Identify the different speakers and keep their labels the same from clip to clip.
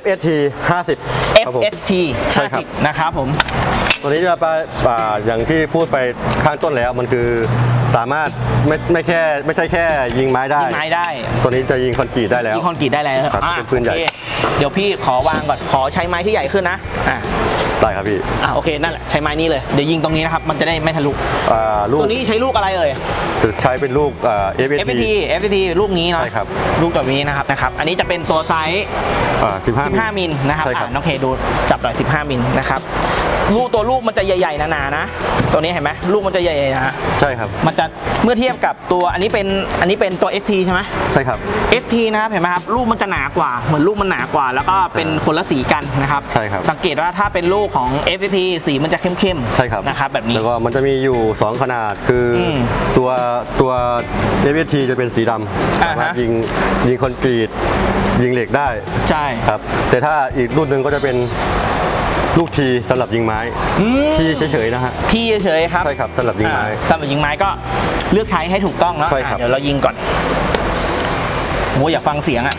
Speaker 1: FST 50ครับผม
Speaker 2: FST
Speaker 1: ใช่ครับ
Speaker 2: 50นะครับผม
Speaker 1: ตัวนี้จะไปอ่าอย่างที่พูดไปข้างต้นแล้วมันคือสามารถไม่ไม่แค่ไม่ใช่แค่ยิงไม้ได้
Speaker 2: ยิงไม้ได้
Speaker 1: ตัวนี้จะยิงคอนกรีตได้แล้ว
Speaker 2: ยิงคอนกรีตได้แล้ว
Speaker 1: ครับ
Speaker 2: อะ
Speaker 1: เป็นพื้นใหญ่
Speaker 2: โอเคเดี๋ยวพี่ขอวางก่อน ขอใช้ไม้ที่ใหญ่ขึ้นนะ อะ
Speaker 1: ได้ครับพี่
Speaker 2: อะโอเคนั่นแหละใช้ไม้นี้เลยเดี๋ยวยิงตรงนี้นะครับมันจะได้ไม่ทะลุ
Speaker 1: อ่าลูก
Speaker 2: ตัวนี้ใช้ลูกอะไรเอ่ย
Speaker 1: จะใช้เป็นลูกอ่า FST
Speaker 2: FPT FPT ลูกนี้เนาะ
Speaker 1: ใช่ครับ
Speaker 2: ลูกแบบนี้นะครับนะครับอันนี้จะเป็นตัวไซส์
Speaker 1: อ่า15
Speaker 2: 15 มิลนะครับ
Speaker 1: ใช่ครับ
Speaker 2: อะน้องเคดูจับหน่อย15 มิลนะครับ ลูกตัวลูกมันจะใหญ่ๆหนาๆนะ ตัวนี้เห็นไหมลูกมันจะใหญ่ๆนะฮะ
Speaker 1: ใช่ครับ
Speaker 2: มันจะเมื่อเทียบกับตัวอันนี้เป็นอันนี้เป็นตัว ST ใช่ไหม
Speaker 1: ใช่ครับ
Speaker 2: ST นะครับเห็นไหมครับลูกมันจะหนากว่าเหมือนลูกมันหนากว่า แล้วก็เป็นคนละสีกันนะครับ
Speaker 1: ใช่ครับ
Speaker 2: สังเกตว่าถ้าเป็นลูกของ FT สีมันจะเข้มๆ
Speaker 1: ใช่ครับ
Speaker 2: นะครับแบบนี้
Speaker 1: แล้วก็มันจะมีอยู่ 2 ขนาดคืออ
Speaker 2: ม
Speaker 1: ตัวตัว FST จะเป็นสีดำ
Speaker 2: อ่าฮะ
Speaker 1: สามารถยิงยิงคอนกรีตยิงเหล็กได้
Speaker 2: ใช่
Speaker 1: ครับ แต่ถ้าอีกรุ่นหนึ่งก็จะเป็น ลูกทีสำหรับยิงไม้
Speaker 2: อืม
Speaker 1: ทีเฉยๆนะฮะ
Speaker 2: พี่เฉยๆครับ
Speaker 1: ใช่ครับสำหรับยิงไม้
Speaker 2: อ่าสำหรับยิงไม้ก็เลือกใช้ให้ถูกต้องเนาะ
Speaker 1: ใช่ครับ
Speaker 2: อะเดี๋ยวเรายิงก่อนโอ้ยอยากฟังเสียงอะ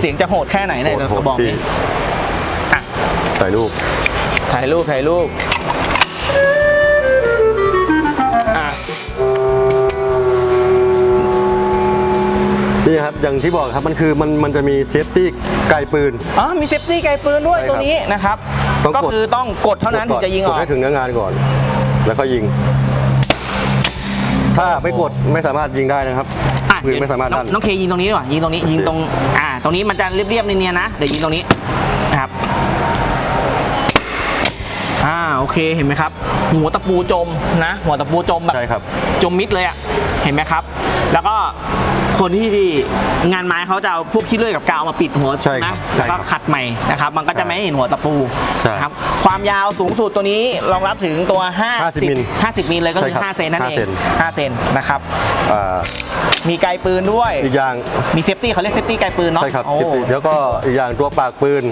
Speaker 2: เสียงจะโหดแค่ไหนเนี่ย
Speaker 1: โหด
Speaker 2: บอก
Speaker 1: พี่
Speaker 2: นี่อะ
Speaker 1: ใส่ลูก
Speaker 2: ถ่ายรูปถ่ายรูปอะ
Speaker 1: นี่ครับ อย่างที่บอกครับ มันคือมันมันจะมีเซฟตี้ไกลปืน
Speaker 2: อ๋อมีเซฟตี้ไกลปืนด้วย
Speaker 1: ใช่ครับ
Speaker 2: ตัวนี้นะครับ
Speaker 1: ต้อง
Speaker 2: ก็
Speaker 1: กด
Speaker 2: คือต้องกดเท่านั้นถึงจะยิงอ
Speaker 1: ก
Speaker 2: อ
Speaker 1: ด
Speaker 2: ก
Speaker 1: ให้ถึงเนื้องานก่อน แล้วก็ยิง ถ้าไม่กดไม่สามารถยิงได้นะครับ
Speaker 2: อะ
Speaker 1: ปืนไม่สามารถ
Speaker 2: น้
Speaker 1: ลั่
Speaker 2: อง
Speaker 1: น
Speaker 2: น้องเคยิงตรงนี้ดีกว่ายิงตรงนี้ยิงตรงอ่าตรงนี้มันจะเรียบๆเนียนๆนะเดี๋ยวยิงตรงนี้นะครับอ่าโอเคเห็นไหมครับ หัวตะปูจมนะ หัวตะปูจมแบบ
Speaker 1: ใช่ครับ
Speaker 2: จมมิดเลยอะเห็นไหมครับ แล้วก็ คนที่งานไม้เขาจะเอาพวกขี้เลื่อยกับกาวมาปิดหัว
Speaker 1: ใช่ครั
Speaker 2: นะ
Speaker 1: บใช่
Speaker 2: แล้ว
Speaker 1: ครั
Speaker 2: ก็
Speaker 1: บ
Speaker 2: ขัดใหม่นะครับ มันก็จะไม่เห็นหัวตะปู
Speaker 1: ใช่
Speaker 2: นะครับ ความยาวสูงสุดตัวนี้รองรับถึงตัว
Speaker 1: 50มิล
Speaker 2: 50 50มิลเลยก็คือ
Speaker 1: ใช่ครับ
Speaker 2: 5เซนนั่นเอง
Speaker 1: 5เซน
Speaker 2: 5เซนนะครับ
Speaker 1: อ่า
Speaker 2: มีไกลปืนด้วย
Speaker 1: อีกอย่าง
Speaker 2: มีเซฟตี้เขาเรียกเซฟตี้ไกลปืนเนาะ
Speaker 1: ใช่ครับ
Speaker 2: โอ้
Speaker 1: เซฟตี้แล้วก็อีกอย่างตัวปากปืน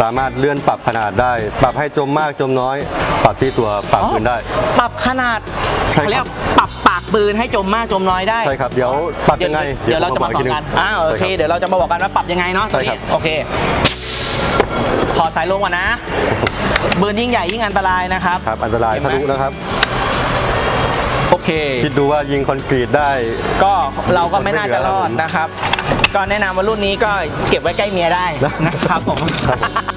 Speaker 1: สามารถเลื่อนปรับขนาดได้ ปรับให้จมมากจมน้อย ปรับที่ตัวปากปืนได้
Speaker 2: ปรับขนาด
Speaker 1: ใช่ครับ
Speaker 2: เขาเรียกปรับปากปืนให้จมมากจมน้อยได้
Speaker 1: ใช่ครับ เดี๋ยวปรับยังไง
Speaker 2: เดี๋ยวเราจะมาสอนกันอ่าโอเคเดี๋ยวเราจะมาบอกกันว่าปรับยังไงเนาะ
Speaker 1: ใช่ครับ
Speaker 2: ตัวนี้โอเคถอดสายลงก่อนนะปืนยิ่งใหญ่ยิ่งอันตรายนะครับ
Speaker 1: ครับอันตราย
Speaker 2: เห็นไหม
Speaker 1: ทะลุนะครับ
Speaker 2: โอ เค
Speaker 1: คิดดูว่ายิงคอนกรีตได้
Speaker 2: ก็เราก็ไม่น่าจะรอด
Speaker 1: ไม่เหลือ
Speaker 2: นะครับ ก็แนะนำว่ารุ่นนี้ก็เก็บไว้ใกล้เมียได้นะครับผม
Speaker 1: ครับผม